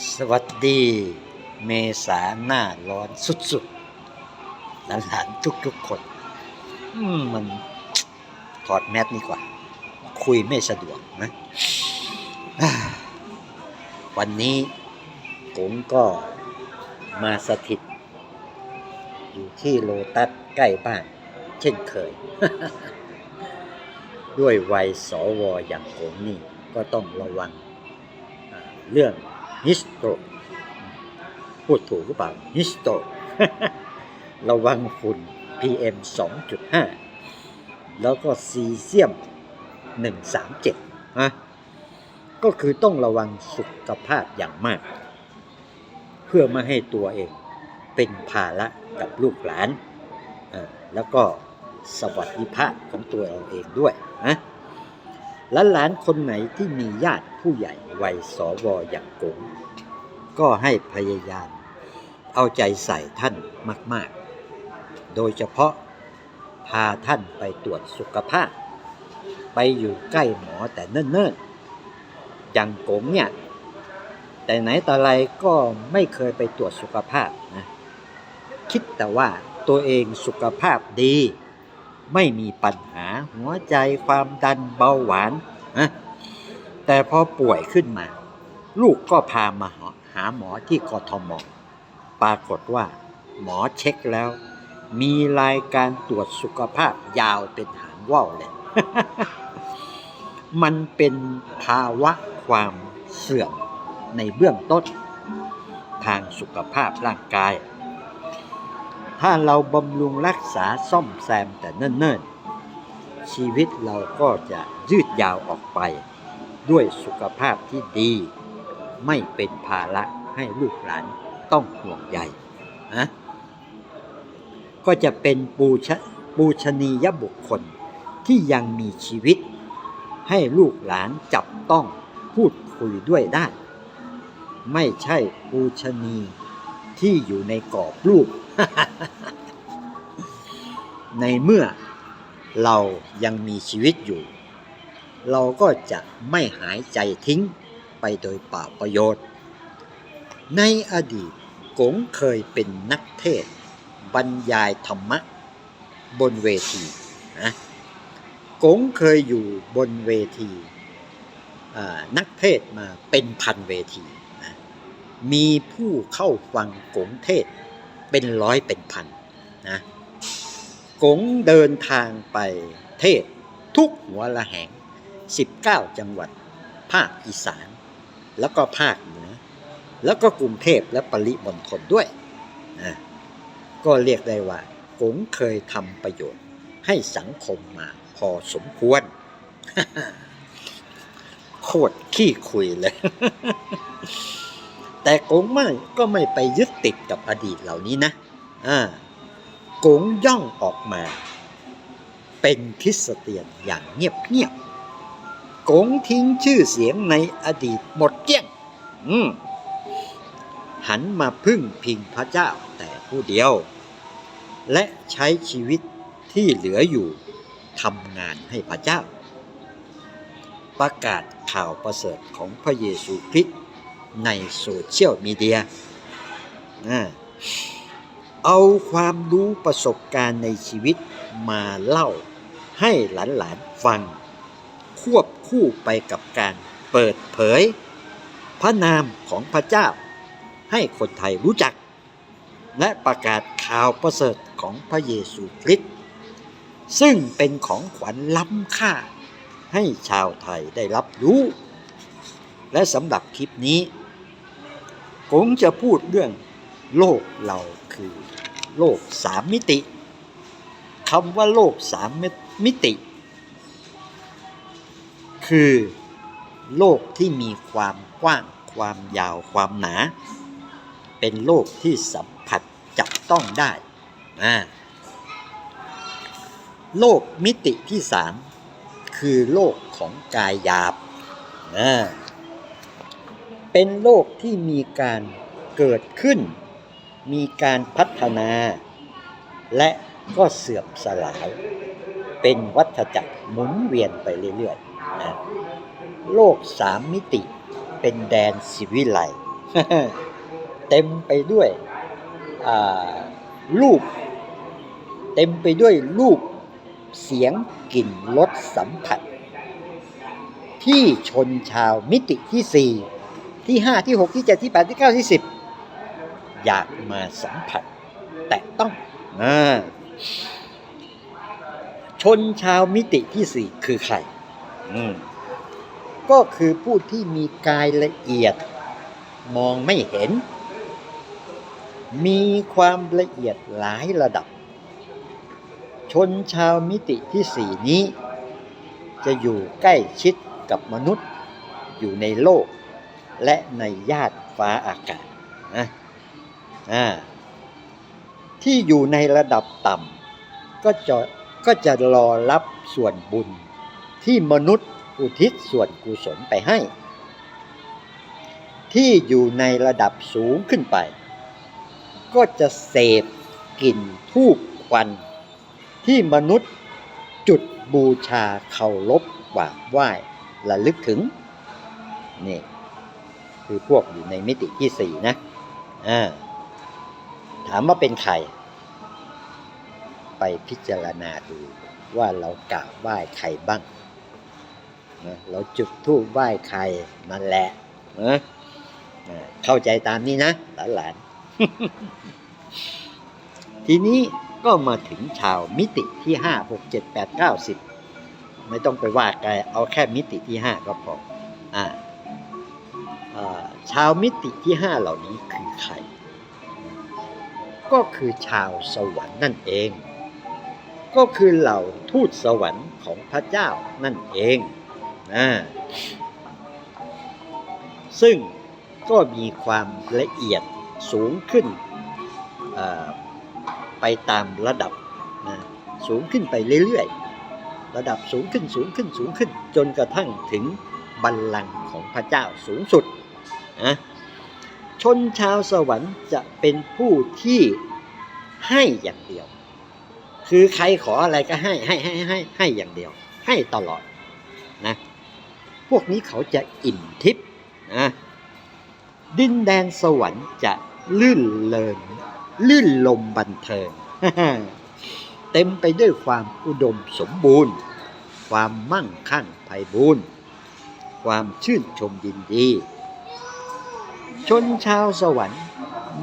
สวัสดีเมษาหน้าร้อนสุดๆหลานๆทุกๆคน มันถอดแมสนี่กว่า คุยไม่สะดวกนะ วันนี้ผมก็มาสถิต อยู่ที่โลตัสใกล้บ้าน เช่นเคย ด้วยวัยสวอย่างผมนี่ ก็ต้องระวังเรื่อง ฮิสโตพูดถูกหรือเปล่าฮิสโตรระวังฝุ่น PM 2.5 แล้วก็ซีเซียม 137นะก็คือต้องระวังสุขภาพอย่างมาก เพื่อไม่ให้ตัวเองเป็นภาระกับลูกหลาน แล้วก็สวัสดิภาพของตัวเราเองด้วยนะ และหลานคนไหนที่มีญาติผู้ใหญ่วัยสวอย่างกงก็ให้พยายาม เอาใจใส่ท่านมาก ๆ โดยเฉพาะพาท่านไปตรวจสุขภาพ ไปอยู่ใกล้หมอแต่เนิ่น ๆ อย่างกงเนี่ย แต่ไหนแต่ไรก็ไม่เคยไปตรวจสุขภาพนะ คิดแต่ว่าตัวเองสุขภาพดี ไม่มีปัญหาหัวใจความดันเบาหวานนะแต่พอป่วยขึ้นมา ลูกก็พามาหาหมอที่กทมปรากฏว่า หมอเช็คแล้ว มีรายการตรวจสุขภาพยาวเป็นหางว่าวเลย มันเป็นภาวะความเสื่อมในเบื้องต้น ทางสุขภาพร่างกาย ถ้าเราบำรุงรักษาซ่อมแซมแต่เนิ่นๆ ชีวิตเราก็จะยืดยาวออกไป ด้วยสุขภาพที่ดี ไม่เป็นภาระให้ลูกหลานต้องห่วงใยนะก็จะเป็นปูชปูชนียบุคคลที่ยังมีชีวิต ให้ลูกหลานจับต้องพูดคุยด้วยได้ ไม่ใช่ปูชนี ที่อยู่ในกรอบรูป ในเมื่อเรายังมีชีวิตอยู่ เราก็จะไม่หายใจทิ้งไปโดยเปล่าประโยชน์ ในอดีตกงเคยเป็นนักเทศ บรรยายธรรมะ บนเวทีนะกงเคยอยู่บนเวทีนักเทศมาเป็นพันเวที มีผู้เข้าฟังกงเทศ เป็นร้อยเป็นพันนะกงเดินทางไปเทศทุกหัวละแหง 19 จังหวัด ภาคอีสาน แล้วก็ภาคเหนือ แล้วก็กรุงเทพและปริมณฑลด้วยนะก็เรียกได้ว่ากงเคยทำประโยชน์ให้สังคมมาพอสมควร โคตรขี้คุยเลย แต่กงไม่ก็ไม่ไปยึดติดกับอดีตเหล่านี้นะอ่ากงย่องออกมา เป็นคริสเตียนอย่างเงียบๆกงทิ้งชื่อเสียงในอดีตหมดเกลี้ยง อืมหันมาพึ่งพิงพระเจ้าแต่ผู้เดียว และใช้ชีวิตที่เหลืออยู่ทำงานให้พระเจ้า ประกาศข่าวประเสริฐของพระเยซูคริสต์ ในโซเชียลมีเดียเอาความรู้ประสบการณ์ในชีวิตมาเล่าให้หลานๆฟัง ควบคู่ไปกับการเปิดเผย พระนามของพระเจ้า ให้คนไทยรู้จัก และประกาศข่าวประเสริฐของพระเยซูคริสต์ซึ่งเป็นของขวัญล้ำค่าให้ชาวไทยได้รับรู้ และสำหรับคลิปนี้ ผมจะพูดเรื่องโลกเราคือโลกสามมิติคำว่าโลกสามมิติ คือโลกที่มีความกว้าง ความยาวความหนา เป็นโลกที่สัมผัสจับต้องได้นะโลกมิติที่สามคือโลกของกายหยาบนะ เป็นโลกที่มีการเกิดขึ้น มีการพัฒนา และก็เสื่อมสลาย เป็นวัฏจักรหมุนเวียนไปเรื่อยๆนะโลกสามมิติเป็นแดนสิวิไลเต็มไปด้วยรูป เต็มไปด้วยรูป เสียงกลิ่นรสสัมผัส ที่ชนชาวมิติที่สี่ ที่ห้าที่หกที่เจ็ดที่แปดที่เก้าที่สิบอยากมาสัมผัส แต่ต้องอชนชาวมิติที่สี่คือใครก็คือผู้ที่มีกายละเอียด มองไม่เห็น มีความละเอียดหลายระดับ ชนชาวมิติที่สี่นี้ จะอยู่ใกล้ชิดกับมนุษย์อยู่ในโลก และในญาติฟ้าอากาศนะอ่าที่อยู่ในระดับต่ำก็จะก็จะรอรับส่วนบุญ ที่มนุษย์อุทิศส่วนกุศลไปให้ ที่อยู่ในระดับสูงขึ้นไป ก็จะเสพกลิ่นทูบควัน ที่มนุษย์จุดบูชาเคารพกราบไหว้ระลึกถึงนี่ คือพวกอยู่ในมิติที่สี่นะอ่าถามว่าเป็นใคร ไปพิจารณาดูว่าเรากราบไหว้ใครบ้างนะเราจุดธูปไหว้ใครนั่นแหละนะเข้าใจตามนี้นะหลานๆทีนี้ก็มาถึงชาวมิติที่ห้าหกเจ็ดแปดเก้าสิบไม่ต้องไปว่าไกลเอาแค่มิติที่ห้าก็พออ่า ชาวมิติที่ห้าเหล่านี้คือใคร ก็คือชาวสวรรค์นั่นเอง ก็คือเหล่าทูตสวรรค์ของพระเจ้านั่นเองนะซึ่งก็มีความละเอียดสูงขึ้นไปตามระดับนะสูงขึ้นไปเรื่อยๆ ระดับสูงขึ้นสูงขึ้นสูงขึ้น จนกระทั่งถึงบัลลังก์ของพระเจ้าสูงสุด นะชนชาวสวรรค์จะเป็นผู้ที่ให้อย่างเดียว คือใครขออะไรก็ให้ให้ให้ให้ให้อย่างเดียว ให้ตลอดนะพวกนี้เขาจะอิ่มทิพย์นะดินแดนสวรรค์จะลื่นเลินลื่นลมบันเทิงเต็มไปด้วยความอุดมสมบูรณ์ ความมั่งคั่งไพบูรณ์ ความชื่นชมยินดี ชนชาวสวรรค์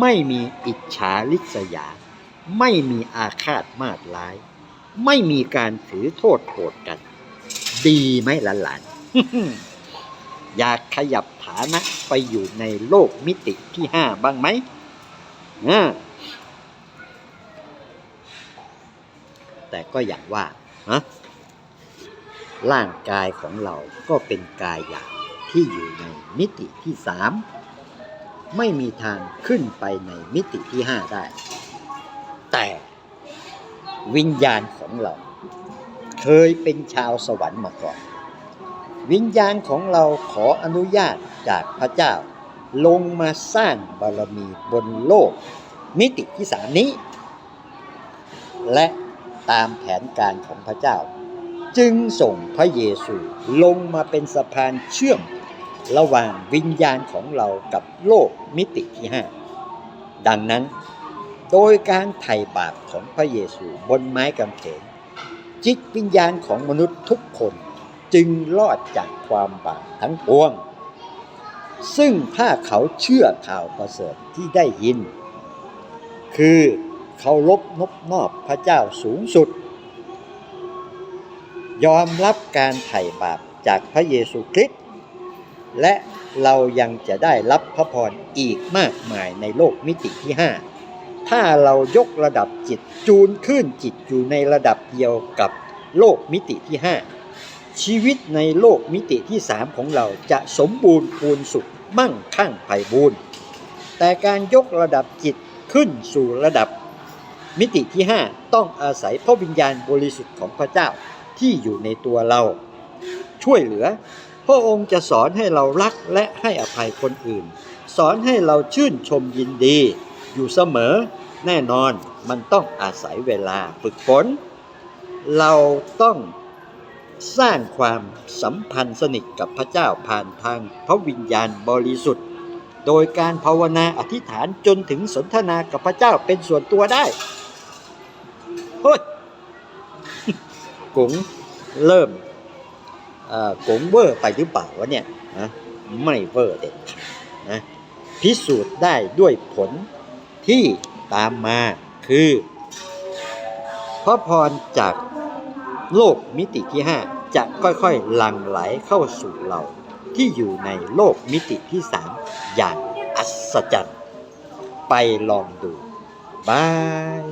ไม่มีอิจฉาริษยา ไม่มีอาฆาตมาดร้าย ไม่มีการถือโทษโกรธกัน ดีไหมหลานๆอยากขยับฐานะไปอยู่ในโลกมิติที่ห้าบ้างไหมแต่ก็อย่างว่าฮะร่างกายของเราก็เป็นกายหยาบที่อยู่ในมิติที่สาม ไม่มีทางขึ้นไปในมิติที่ห้าได้ แต่วิญญาณของเรา เคยเป็นชาวสวรรค์มาก่อน วิญญาณของเราขออนุญาตจากพระเจ้า ลงมาสร้างบารมีบนโลก มิติที่สามนี้ และตามแผนการของพระเจ้า จึงส่งพระเยซูลงมาเป็นสะพานเชื่อม ระหว่างวิญญาณของเรากับโลกมิติที่ห้าดังนั้น โดยการไถ่บาปของพระเยซูบนไม้กางเขนจิตวิญญาณของมนุษย์ทุกคนจึงรอดจากความบาปทั้งปวง ซึ่งถ้าเขาเชื่อข่าวประเสริฐที่ได้ยิน คือเคารพนบนอบพระเจ้าสูงสุด ยอมรับการไถ่บาปจากพระเยซูคริสต์ และเรายังจะได้รับพระพรอีกมากมายในโลกมิติที่ห้าถ้าเรายกระดับจิตจูนขึ้นจิตอยู่ในระดับเดียวกับโลกมิติที่ 5 ชีวิตในโลกมิติที่ 3 ของเราจะสมบูรณ์พูนสุขมั่งคั่งไผ่บูรณ์แต่การยกระดับจิตขึ้นสู่ระดับมิติที่ 5 ต้องอาศัยพระวิญญาณบริสุทธิ์ของพระเจ้าที่อยู่ในตัวเรา ช่วยเหลือ พระองค์จะสอนให้เรารักและให้อภัยคนอื่น สอนให้เราชื่นชมยินดี อยู่เสมอ แน่นอนมันต้องอาศัยเวลาฝึกฝน เราต้องสร้างความสัมพันธ์สนิทกับพระเจ้าผ่านทางพระวิญญาณบริสุทธิ์ โดยการภาวนาอธิษฐานจนถึงสนทนากับพระเจ้าเป็นส่วนตัวได้เฮ้ยกงเริ่ม เอ่อกงเวอร์ไปหรือเปล่าวะเนี่ยนะไม่เวอร์เด็ดขาดนะพิสูจน์ได้ด้วยผลที่ตามมาคือพระพรจากโลกมิติที่ 5 จะค่อยๆหลั่งไหลเข้าสู่เราที่อยู่ในโลกมิติที่ 3 อย่างอัศจรรย์ ไปลองดู บาย